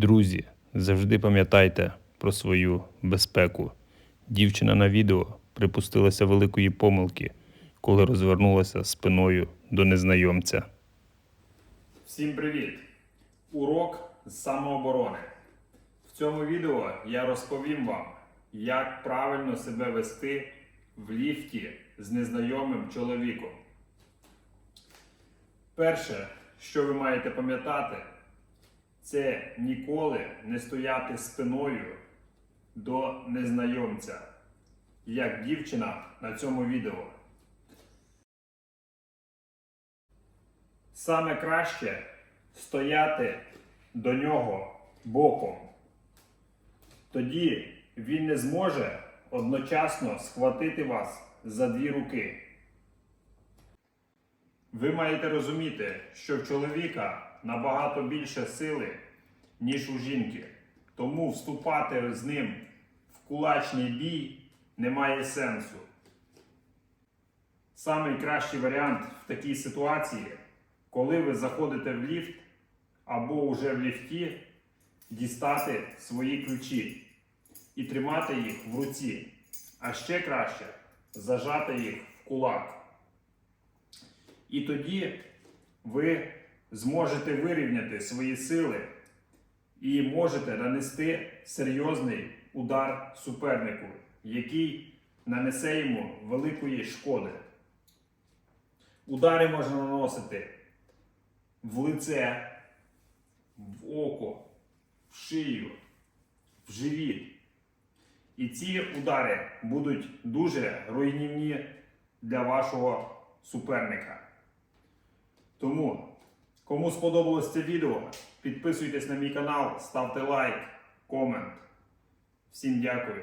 Друзі, завжди пам'ятайте про свою безпеку. Дівчина на відео припустилася великої помилки, коли розвернулася спиною до незнайомця. Всім привіт! Урок з самооборони. В цьому відео я розповім вам, як правильно себе вести в ліфті з незнайомим чоловіком. Перше, що ви маєте пам'ятати, це ніколи не стояти спиною до незнайомця, як дівчина на цьому відео. Саме краще стояти до нього боком. Тоді він не зможе одночасно схватити вас за дві руки. Ви маєте розуміти, що в чоловіка набагато більше сили, ніж у жінки. Тому вступати з ним в кулачний бій немає сенсу. Самий кращий варіант в такій ситуації, коли ви заходите в ліфт або вже в ліфті, дістати свої ключі і тримати їх в руці. А ще краще зажати їх в кулак. І тоді ви зможете вирівняти свої сили і можете нанести серйозний удар супернику, який нанесе йому великої шкоди. Удари можна наносити в лице, в око, в шию, в живіт. І ці удари будуть дуже руйнівні для вашого суперника. Тому, кому сподобалось це відео, підписуйтесь на мій канал, ставте лайк, комент. Всім дякую.